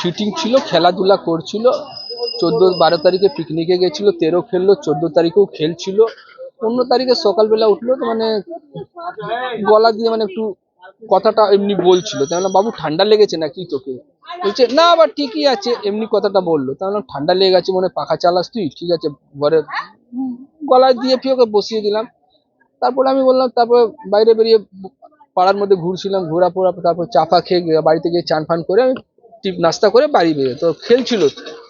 Fitting ছিল খেলাধুলা করছিল। চোদ্দ বারো তারিখে পিকনিকে গেছিল তেরো খেললো চোদ্দ তারিখেও খেলছিল। পনেরো তারিখে সকালবেলা উঠল তো মানে গলা দিয়ে মানে একটু কথাটা এমনি বলছিল। তাই বাবু ঠান্ডা লেগেছে নাকি তোকে? বলছে না আবার ঠিকই আছে এমনি কথাটা বলল। বললাম, ঠান্ডা লেগে গেছে মনে পাখা চালাস তুই? ঠিক আছে ঘরে গলা দিয়ে ফিরে ওকে বসিয়ে দিলাম। তারপরে আমি বললাম, তারপর বাইরে বেরিয়ে পাড়ার মধ্যে ঘুরছিলাম, ঘোরা ফোরা, তারপর চাপা খেয়ে বাড়িতে গিয়ে চান ফান করে আমি টিপ নাস্তা করে বাড়ি বেরিয়ে তো খেলছিল,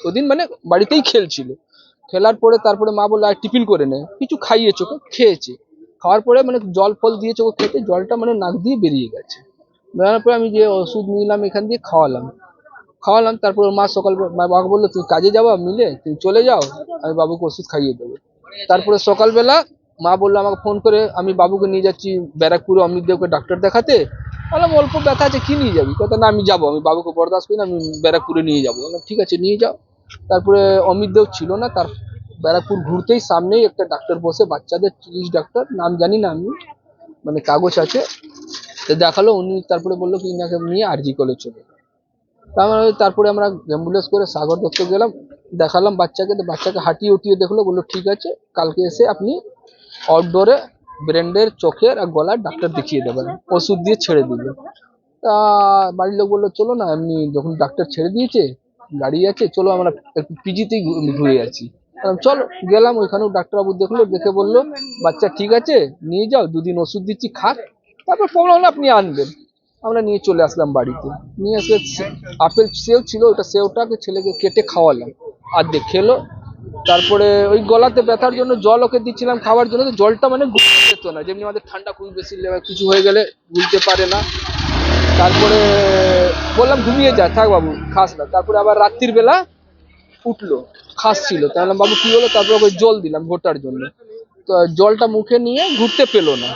ওদিন মানে বাড়িতেই খেলছিল। খেলার পরে তারপরে মা বলল, আর টিফিন করে নে। কিছু খাইয়েছে ওকে খেয়েছে। খাওয়ার পরে মানে জল ফল দিয়েছে ওকে খেতে জলটা মানে নাক দিয়ে বেরিয়ে গেছে। বেরোনোর পরে আমি যে ওষুধ নিলাম, এখান দিয়ে খাওয়ালাম। খাওয়ালাম, তারপর মা সকাল বাবাকে বলল, তুই কাজে যাবা মিলে? তুমি চলে যাও, আমি বাবুকে ওষুধ খাইয়ে দেবো। তারপরে সকালবেলা মা বলল আমাকে ফোন করে, আমি বাবুকে নিয়ে যাচ্ছি ব্যারাকপুরে অমিত দেবকে ডাক্তার দেখাতে। বললাম, অল্প ব্যথা আছে, কি নিয়ে যাবি? কথা, না, আমি যাব, আমি বাবুকে বরদাস্ত করি না, আমি ব্যারাকপুরে নিয়ে যাব। বললাম, ঠিক আছে, নিয়ে যাও। তারপরে অমিত দেব ছিল না, তার ব্যারাকপুর ঘুরতেই সামনেই একটা ডাক্তার বসে, বাচ্চাদের চিকিৎস ডাক্তার নাম জানি না আমি মানে কাগজ আছে, তো দেখাল, উনি তারপরে বলল কি নাকি নিয়ে আরজি কলেজ চলে তারপরে তারপরে আমরা অ্যাম্বুলেন্স করে সাগর দত্ত গেলাম, দেখালাম বাচ্চাকে, তো বাচ্চাকে হাঁটিয়ে উঠিয়ে দেখল, বলল, ঠিক আছে, কালকে এসে আপনি আউটডোরে ব্রেন্ডের চোখের আর গলার ডাক্তার দেখিয়ে দেবেন, ওষুধ দিয়ে ছেড়ে দিবে তা বাড়ির লোক বলল, চলো না, এমনি যখন ডাক্তার ছেড়ে দিয়েছে, গাড়ি আছে, চলো আমরা একটু পিজিতেই ঘুরে আছি চলো, গেলাম। ওইখানেও ডাক্তারবাবু দেখল, দেখে বলল, বাচ্চা ঠিক আছে, নিয়ে যাও, দুদিন ওষুধ দিচ্ছি, খাক, তারপর প্রবলেম হলে আপনি আনবেন। আমরা নিয়ে চলে আসলাম বাড়িতে। নিয়ে এসে আপেল সেও ছিল, ওটা সেওটাকে ছেলেকে কেটে খাওয়ালাম। আর খেলো তারপরে ওই গলাতে ব্যথার জন্য জল ওকে দিচ্ছিলাম খাওয়ার জন্য, তো জলটা মানে গুলতে যেত না, যেমনি আমাদের ঠান্ডা খুবই বেশি কিছু হয়ে গেলে গুলতে পারে না। তারপরে বললাম, ঘুমিয়ে যা, থাক বাবু, খাস না। তারপরে আবার রাত্রির বেলা উঠল খাসছিল বললাম, বাবু, কি হলো? তারপরে ওকে জল দিলাম ঘোটার জন্য। তো জলটা মুখে নিয়ে ঘুরতে পেল না।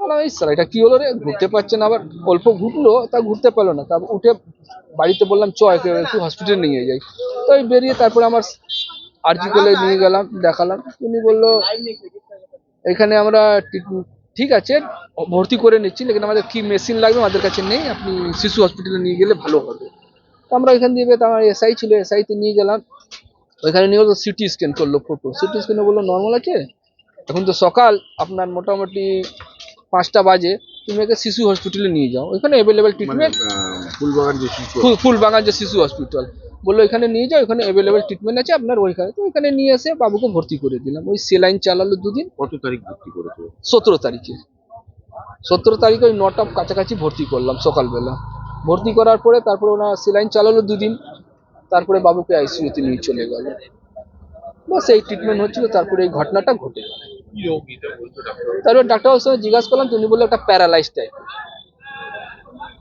বললাম এটা কি হলো রে? ঘুরতে পারছে না। আবার অল্প ঘুরলো, তা ঘুরতে পেল না। তারপর উঠে বাড়িতে বললাম, চ একটু হসপিটালে নিয়ে যাই। তো বেরিয়ে তারপরে আমার আরজি কলে নিয়ে গেলাম দেখালাম। উনি বলল এখানে আমরা ঠিক- আছে ভর্তি করে নিচ্ছি লেকিন আমাদের কি মেশিন লাগবে আমাদের কাছে নেই আপনি শিশু হসপিটালে নিয়ে গেলে ভালো হবে। তো আমরা এখান দিয়ে আমার এসআই ছিল এসআই তে নিয়ে গেলাম। ওইখানে নিয়ে গেলো সিটি স্ক্যান করল ফটো সিটি স্ক্যানে বলল নর্মাল আছে? এখন তো সকাল আপনার মোটামুটি পাঁচটা বাজে তুমি একে শিশু হসপিটালে নিয়ে যাও। ওইখানে অ্যাভেলেবেল ট্রিটমেন্ট যে ফুল- ফুলবাগান যে শিশু হসপিটাল বলল এখানে নিয়ে যাও এখানে অ্যাভেলেবেল ট্রিটমেন্ট আছে আপনার ওইখানে। তো ওইখানে নিয়ে এসে বাবুকে ভর্তি করে দিলাম। ওই সেলাইন চালালো দুদিন। কত তারিখ ভর্তি করেছে? সতেরো তারিখে। সতেরো তারিখে ওই নটা কাছাকাছি ভর্তি করলাম সকালবেলা। ভর্তি করার পরে তারপরে ওনার সেলাইন চালালো দুদিন। তারপরে বাবুকে আইসিইউতে নিয়ে চলে গেল। বাস এই ট্রিটমেন্ট হচ্ছিল তারপরে এই ঘটনাটা ঘটে গেল। তারপরে ডাক্তারের সঙ্গে জিজ্ঞাসা করলাম তিনি বলল একটা প্যারালাইজ টাইপ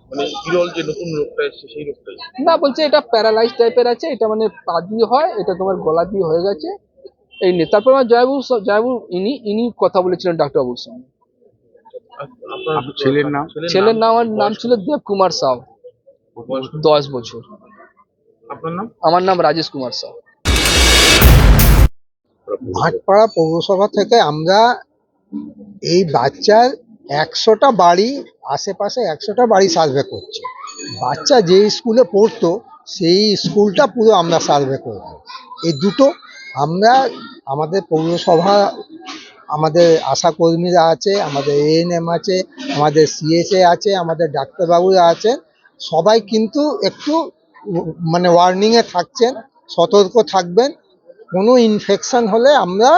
মানে বিরল যে নতুন রোগটা এসছে সেই রোগটাই না বলছে এটা প্যারালাইজ টাইপের আছে এটা মানে পা দিয়ে হয় এটা তোমার গলা দিয়ে হয়ে গেছে। এই নিয়ে তারপর আমার জয়বাবু স- জয়বাবু ইনি ইনি কথা বলেছিলেন ডাক্তারবাবুর সঙ্গে। আপ- আপনার ছেলের নাম? ছেলের নাম? আমার নাম ছিল দেবকুমার সাউ। দশ বছর। আপনার নাম? আমার নাম রাজেশ কুমার সাউ। ভাটপাড়া পৌরসভা থেকে আমরা এই বাচ্চার একশোটা বাড়ি আশেপাশে একশোটা বাড়ি সার্ভে করছে। বাচ্চা যে স্কুলে পড়তো, সেই স্কুলটা পুরো আমরা সার্ভে করব। এই দুটো আমরা আমাদের পৌরসভা, আমাদের আশাকর্মীরা আছে, আমাদের এএনএম আছে, আমাদের সিএসএ আছে, আমাদের ডাক্তারবাবুরা আছেন সবাই কিন্তু একটু মানে ওয়ার্নিংয়ে থাকছেন, সতর্ক থাকবেন। কোনো ইনফেকশন হলে আমরা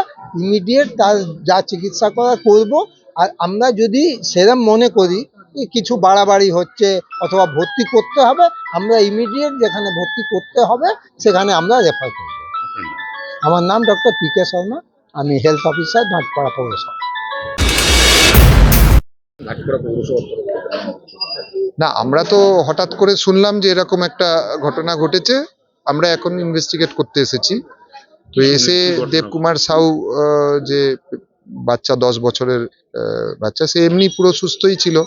ইমিডিয়েট তার যা চিকিৎসা করা করব। আর আমরা যদি সেরম মনে করি কিছু বাড়াবাড়ি হচ্ছে অথবা ভর্তি করতে হবে আমরা ইমিডিয়েট যেখানে ভর্তি করতে হবে সেখানে আমরা রেফার করব। আমার নাম ডক্টর পি কে শর্মা আমি হেলথ অফিসার ভাটপাড়া পৌরসভা। না আমরা তো হঠাৎ করে শুনলাম যে এরকম একটা ঘটনা ঘটেছে আমরা এখন ইনভেস্টিগেট করতে এসেছি। তো এসে দেবকুমার সাউ আহ, যে বাচ্চা দশ বছরের বাচ্চা, সে এমনি পুরো সুস্থই ছিল,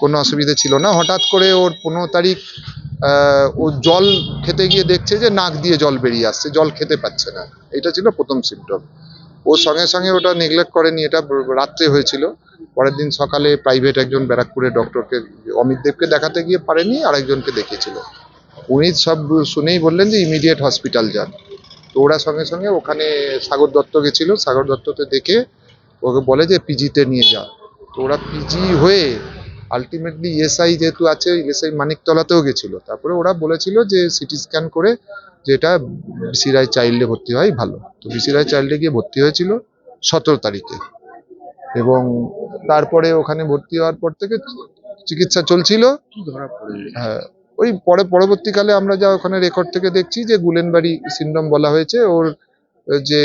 কোনো অসুবিধা ছিল না। হঠাৎ করে ওর পনেরো তারিখ ও জল খেতে গিয়ে দেখছে যে নাক দিয়ে জল বেরিয়ে আসছে, জল খেতে পাচ্ছে না। এটা ছিল প্রথম সিমটম ও সঙ্গে সঙ্গে ওটা নেগলেক্ট করেনি, এটা রাত্রে হয়েছিল। পরের দিন সকালে প্রাইভেট একজন ব্যারাকপুরের ডক্টরকে অমিত দেবকে দেখাতে গিয়ে পারেনি, আরেকজনকে দেখিয়েছিল উনি সব শুনেই বললেন যে ইমিডিয়েট হসপিটাল যান। তো ওরা সঙ্গে সঙ্গে ওখানে সাগর দত্ত গেছিল সাগর দত্ততে দেখে ওকে বলে যে পিজিতে নিয়ে যা। তো ওরা পিজি হয়ে আলটিমেটলি এসআই যেহেতু আছে এসআই মানিকতলাতেও গেছিল। তারপরে ওরা বলেছিল যে সিটি স্ক্যান করে যে এটা বিসি রায় চাইল্ডে ভর্তি হয়, ভালো। তো বিসি রায় চাইল্ডে গিয়ে ভর্তি হয়েছিল সতেরো তারিখে। এবং তারপরে ওখানে ভর্তি হওয়ার পর থেকে চিকিৎসা চলছিল। হ্যাঁ ওই পরে পরবর্তীকালে আমরা যা ওখানে রেকর্ড থেকে দেখছি যে গুলেনবাড়ি সিন্ড্রোম বলা হয়েছে। ওর যে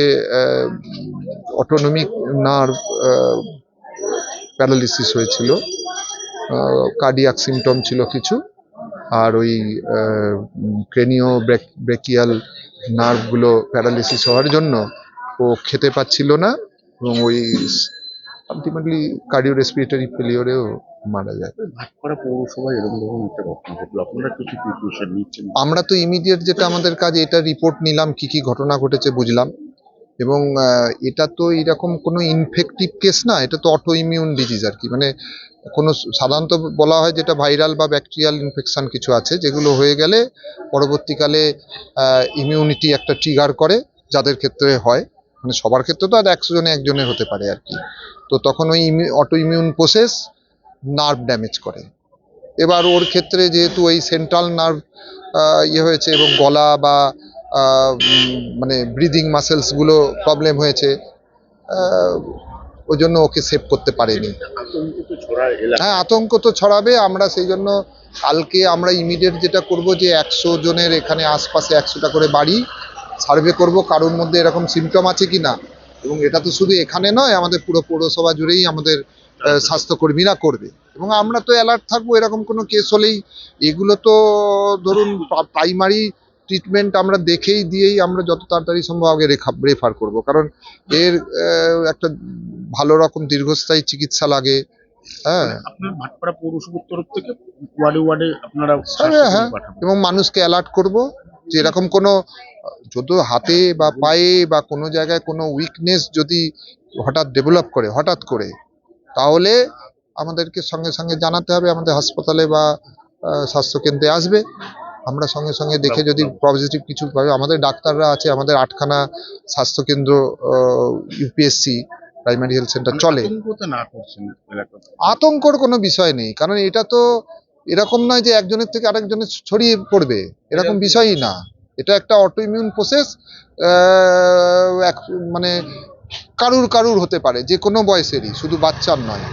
অটোনমিক নার্ভ প্যারালিসিস হয়েছিল। কার্ডিয়াক সিমটম ছিল কিছু। আর ওই ক্রেনিও ব্রেকিয়াল নার্ভগুলো প্যারালিসিস হওয়ার জন্য ও খেতে পাচ্ছিল না। এবং ওই আলটিমেটলি কার্ডিও রেসপিরেটরি ফেলিওরেও মারা যায়। ভাটপাড়া পৌরসভায় এরকম ধরুন একটা ঘটনা ঘটলো। আপনারা কিছু প্রিপারেশন নিচ্ছেন? আমরা তো ইমিডিয়েট যেটা আমাদের কাজ এটা রিপোর্ট নিলাম কি কি ঘটনা ঘটেছে বুঝলাম। এবং এটা তো এরকম কোনো ইনফেক্টিভ কেস না এটা তো অটো ইমিউন ডিজিজ আর কি। মানে কোনো সাধারণত বলা হয় যেটা ভাইরাল বা ব্যাকটেরিয়াল ইনফেকশান কিছু আছে যেগুলো হয়ে গেলে পরবর্তীকালে ইমিউনিটি একটা ট্রিগার করে যাদের ক্ষেত্রে হয়। মানে সবার ক্ষেত্রে তো আর একশো জনে একজনের হতে পারে আর কি। তো তখন ওই autoimmune process nerve damage করে। এবার ওর ক্ষেত্রে যেহেতু ওই সেন্ট্রাল নার্ভ ইয়ে হয়েছে এবং গলা বা মানে ব্রিদিং মাসেলসগুলো প্রবলেম হয়েছে ওই জন্য ওকে সেভ করতে পারেনি। হ্যাঁ আতঙ্ক তো ছড়াবে, আমরা সেই জন্য কালকে আমরা ইমিডিয়েট যেটা করব যে একশো জনের এখানে আশপাশে একশোটা করে বাড়ি সার্ভে করব, কারোর মধ্যে এরকম সিমটম আছে কি না এবং এটা তো শুধু এখানে নয় আমাদের পুরো পৌরসভা জুড়েই আমাদের স্বাস্থ্যকর্মীরা করবে। এবং আমরা তো অ্যালার্ট থাকব এরকম কোনো কেস হলেই এগুলো তো ধরুন প্রাইমারি ট্রিটমেন্ট আমরা দেখেই দিয়েই আমরা যত তাড়াতাড়ি সম্ভব আগে রেফার করব। কারণ এর একটা ভালো রকম দীর্ঘস্থায়ী চিকিৎসা লাগে। হ্যাঁ। আপনারা হ্যাঁ, হ্যাঁ। পাঠাবেন। এবং মানুষকে অ্যালার্ট করব যে এরকম কোনো যদি হাতে বা পায়ে বা কোনো জায়গায় কোনো উইকনেস যদি হঠাৎ ডেভেলপ করে হঠাৎ করে তাহলে আমাদেরকে সঙ্গে সঙ্গে জানাতে হবে আমাদের হাসপাতালে বা স্বাস্থ্যকেন্দ্রে আসবে। আমরা সঙ্গে সঙ্গে দেখে যদি পজিটিভ কিছু পাবে আমাদের ডাক্তাররা আছে আমাদের আটখানা স্বাস্থ্যকেন্দ্র ইউপিএসসি প্রাইমারি হেলথ সেন্টার চলে। আতঙ্কর কোনো বিষয় নেই কারণ এটা তো এরকম নয় যে একজনের থেকে আরেকজনের ছড়িয়ে পড়বে এরকম বিষয়ই না। এটা একটা অটো ইমিউন প্রসেস মানে কারুর কারুর হতে পারে যে কোনো বয়সেরই শুধু বাচ্চার নয়।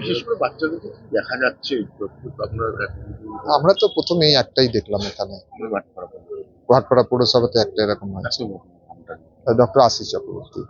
বিশেষ করে বাচ্চাদেরকে দেখা যাচ্ছে? আমরা তো প্রথমেই একটাই দেখলাম এখানে। ভাটপাড়া পৌরসভাতে। একটা এরকম আছে। ডক্টর আশিস চক্রবর্তী।